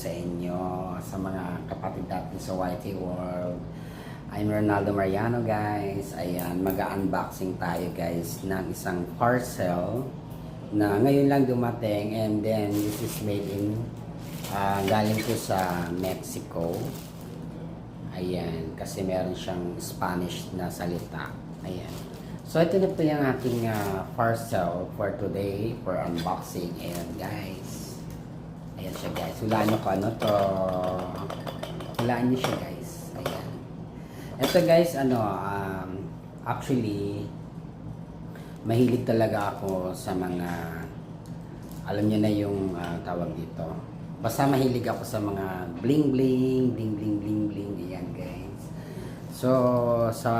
sa inyo, sa mga kapatid natin sa YT World. I'm Ronaldo Mariano guys. Ayan, mag-unboxing tayo guys ng isang parcel na ngayon lang dumating and then this is made in ah, galing ko sa Mexico. Ayan, kasi meron siyang Spanish na salita. Ayan. So ito na po yung aking ah, parcel for today for unboxing. Ayan guys. Ayan siya guys. Hulaan nyo kung ano to. Hulaan nyo siya guys. Ayan. Ito guys, ano, um, actually, mahilig talaga ako sa mga, alam niyo na yung ah, tawag dito. Basta mahilig ako sa mga bling bling, bling bling bling bling, ayan guys. So, sa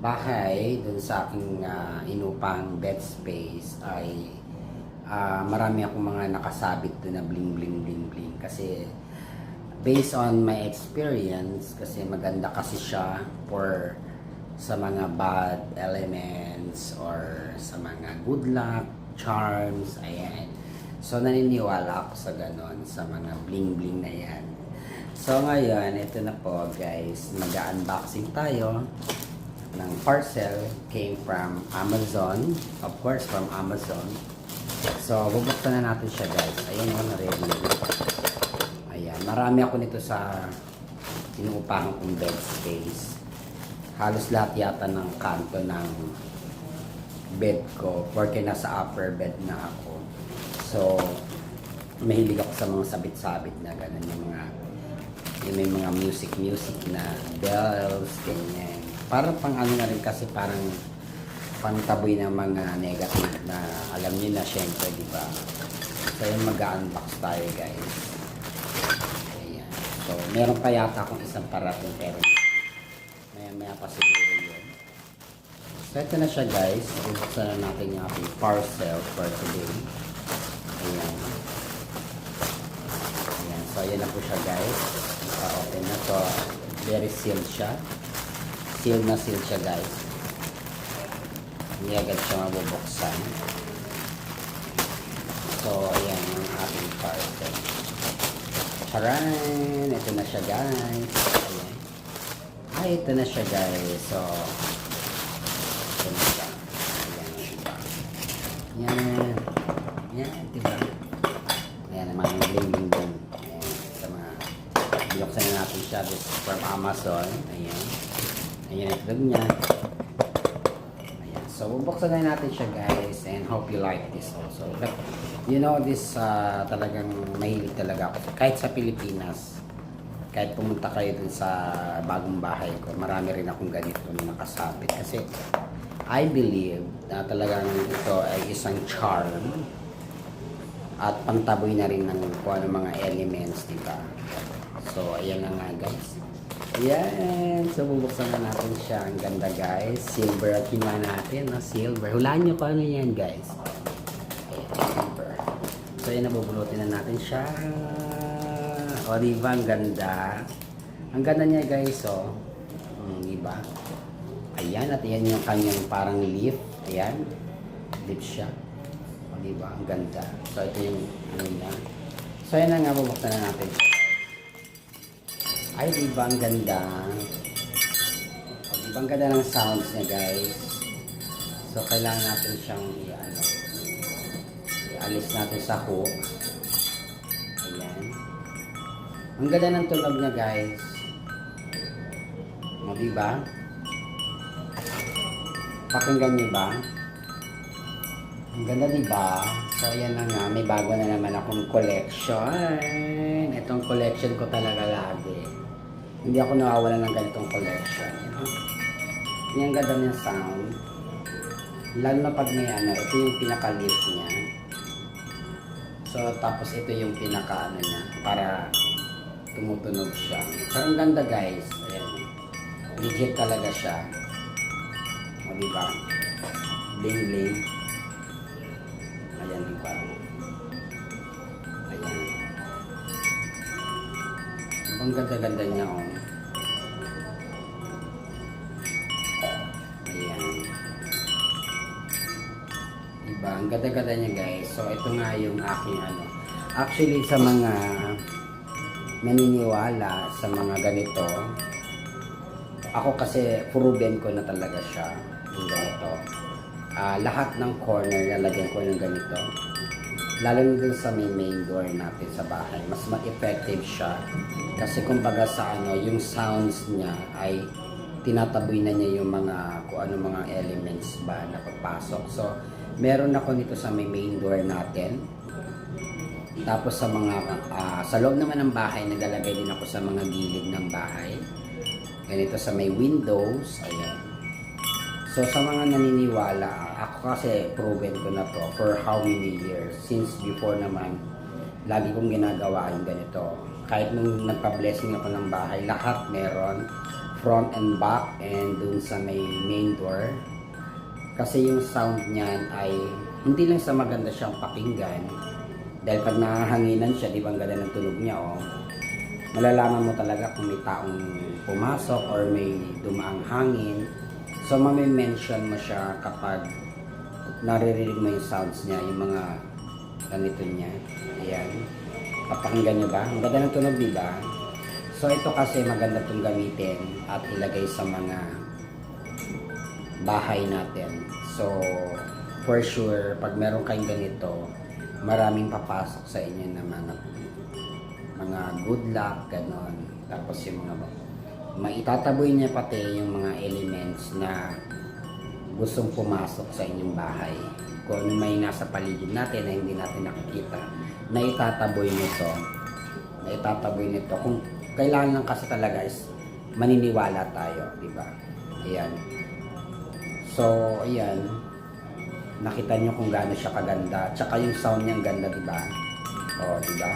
bahay, dun sa aking ah, inupang bed space ay ah, marami akong mga nakasabit doon na bling bling bling bling kasi based on my experience kasi maganda kasi siya for sa mga bad elements or sa mga good luck, charms, ayan. So naniniwala ako sa ganon, sa mga bling bling na yan. So ngayon, ito na po guys, mag-unboxing tayo ng parcel came from Amazon, of course from Amazon. So bubuksan na natin siya guys. Ayan yung ready. Ayan, marami ako nito sa inuupahan kong bed space. Halos lahat yata ng kanto ng bed ko porque nasa upper bed na ako. So, mahilig ako sa mga sabit-sabit na gano'n yung mga yung may mga music-music na bells, ganyan. Parang pang ano na rin kasi parang pantaboy ng mga negative na alam niyo na syempre, di ba? So, yung mag-unbox tayo, guys. Ayan. So, meron pa yata akong isang parating pero maya maya pa siguro yun. So, ito na siya, guys. Bubuksan na natin yung ating parcel for today. Ayan. Ayan. So, ayan na po siya, guys. Naka-open na to. Very sealed siya. Sealed na sealed siya, guys. Hindi agad siya mabubuksan. So, ayan yung ating parcel. Charan! Ito na siya, guys. Ayan. Ay, ito na siya, guys. So, ito na siya. Ayan, diba? Yan. Yan, diba? Ayan, ang mga bling bling bling. Ayan, sa mga binuksan na natin siya. From Amazon. Ayan. Ayan, ito niya. So, bubuksan na natin siya guys and hope you like this also. But, you know, this uh, talagang mahilig talaga ako. Kahit sa Pilipinas, kahit pumunta kayo dun sa bagong bahay ko, marami rin akong ganito na nakasabit. Kasi, I believe na talagang ito ay isang charm at pantaboy na rin ng kung ano mga elements, di ba? So, ayan na nga guys. Ayan! So, bubuksan na natin siya. Ang ganda guys. Silver at kinuha natin. No? Silver. Hulaan nyo kung ano yan guys. Silver. So, ayan, nabubulutin na natin siya. O, di ba? Ang ganda. Ang ganda niya guys, oh. Hmm, di ba? Ayan, at ayan yung kanyang parang leaf. Ayan. Leaf siya. O, di ba? Ang ganda. So, ito yung ano niya. So, ayan na nga, bubuksan na natin siya. Ay, di ba ang ganda? Di ba ang ganda ng sounds niya, guys? So, kailangan natin siyang i-ano. Ialis natin sa hook. Ayan. Ang ganda ng tunog niya, guys. O, di ba? Pakinggan niyo ba? Ang ganda, di ba? So, ayan na nga. May bago na naman akong collection. Itong collection ko talaga lagi. Hindi ako nawawala ng ganitong collection. Yan ang ganda ng sound. Lalo na pag may ano, ito yung pinaka-leaf niya. So, tapos ito yung pinaka-ano niya. Para tumutunog siya. Pero ang ganda guys. Ayan. Legit talaga siya. O, diba? Bling bling. Ang ganda-ganda niya, oh. Ayan. Diba? Ang ganda-ganda niya, guys. So, ito nga yung aking, ano. Actually, sa mga naniniwala sa mga ganito, ako kasi proven ko na talaga siya yung ganito. Ah, lahat ng corner lalagyan ko ng ganito. Lalo na dun sa may main door natin sa bahay. Mas ma-effective siya. Kasi kumbaga sa ano, yung sounds niya ay tinataboy na niya yung mga kung ano mga elements ba na papasok. So, meron ako nito sa may main door natin. Tapos sa mga ah, sa loob naman ng bahay, naglalagay din ako sa mga gilid ng bahay. Ganito sa may windows, ayan. So sa mga naniniwala, ako kasi proven ko na to for how many years. Since before naman, lagi kong ginagawa yung ganito. Kahit nung nagpa-blessing ako ng bahay, lahat meron. Front and back and dun sa may main door. Kasi yung sound niyan ay hindi lang sa maganda siyang pakinggan. Dahil pag nahanginan siya, di ba ang ganda ng tunog niya, oh. Malalaman mo talaga kung may taong pumasok or may dumaang hangin. So, mamimension mo siya kapag naririnig mo yung sounds niya, yung mga ganito niya. Ayan. Papakinggan niyo ba? Ang ganda ng tunog, di ba? So, ito kasi maganda itong gamitin at ilagay sa mga bahay natin. So, for sure, pag meron kayong ganito, maraming papasok sa inyo na mga mga good luck, ganon. Tapos yung mga maitataboy niya pati yung mga elements na gustong pumasok sa inyong bahay. Kung ano may nasa paligid natin na hindi natin nakikita, na itataboy nito. Na itataboy nito. Kung kailangan lang kasi talaga is maniniwala tayo, di ba? Ayan. So, ayan. Nakita nyo kung gaano siya kaganda. Tsaka yung sound niya ganda, di ba? O, di ba?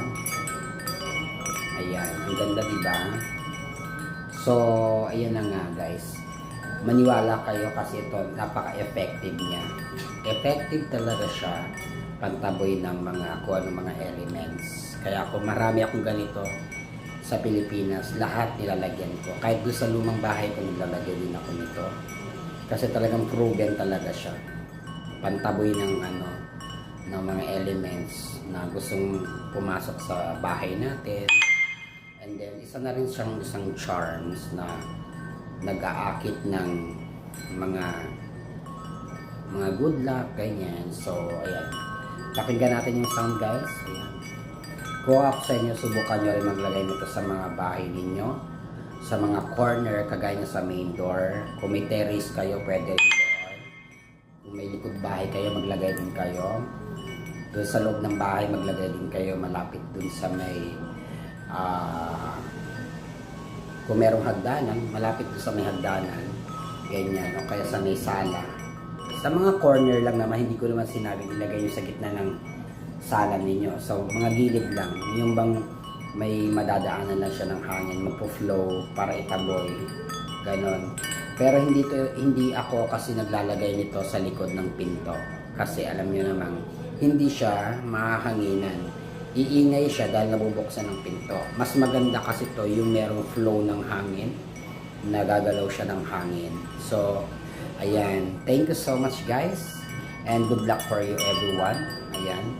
Ayan, ang ganda, di ba? So, ayan na nga, guys. Maniwala kayo kasi ito, napaka-effective niya. Effective talaga siya pantaboy ng mga kung ano mga elements. Kaya kung marami akong ganito sa Pilipinas, lahat nilalagyan ko. Kahit doon sa lumang bahay ko, naglalagay din ako nito. Kasi talagang proven talaga siya. Pantaboy ng ano, ng mga elements na gustong pumasok sa bahay natin. Then, isa na rin siyang isang charms na nag-aakit ng mga mga good luck, ganyan. So, ayan. Pakinggan natin yung sound, guys. Ayan. Ako sa inyo, subukan nyo rin maglagay nito sa mga bahay ninyo. Sa mga corner, kagaya nyo sa main door. Kung may terrace kayo, pwede rin doon. Kung may likod bahay kayo, maglagay din kayo. Doon sa loob ng bahay, maglagay din kayo malapit dun sa may ah kung merong hagdanan, malapit doon sa may hagdanan, ganyan, o kaya sa may sala. Sa mga corner lang naman, hindi ko naman sinabi ilagay nyo sa gitna ng sala ninyo. So, mga gilid lang. Yung bang may madadaanan lang siya ng hangin, magpo-flow para itaboy. Ganon. Pero hindi to, hindi ako kasi naglalagay nito sa likod ng pinto. Kasi alam nyo namang, hindi siya mahanginan iingay siya dahil nabubuksan ng pinto. Mas maganda kasi to yung merong flow ng hangin, nagagalaw siya ng hangin. So, ayan. Thank you so much guys. And good luck for you everyone. Ayan.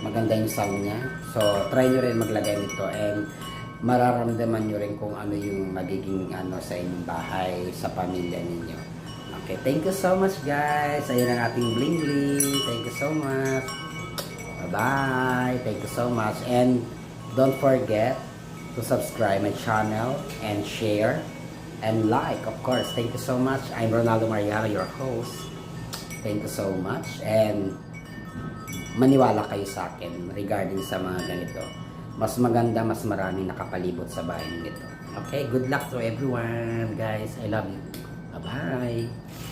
Maganda yung sound niya. So, try nyo rin maglagay nito and mararamdaman nyo rin kung ano yung magiging ano sa inyong bahay, sa pamilya ninyo. Okay, thank you so much guys. Ayan ang ating bling bling. Thank you so much. Bye-bye. Thank you so much. And don't forget to subscribe my channel and share and like, of course. Thank you so much. I'm Ronaldo Mariano, your host. Thank you so much. And maniwala kayo sa akin regarding sa mga ganito. Mas maganda, mas marami nakapalibot sa bahay nito. Okay, good luck to everyone, guys. I love you. Bye-bye.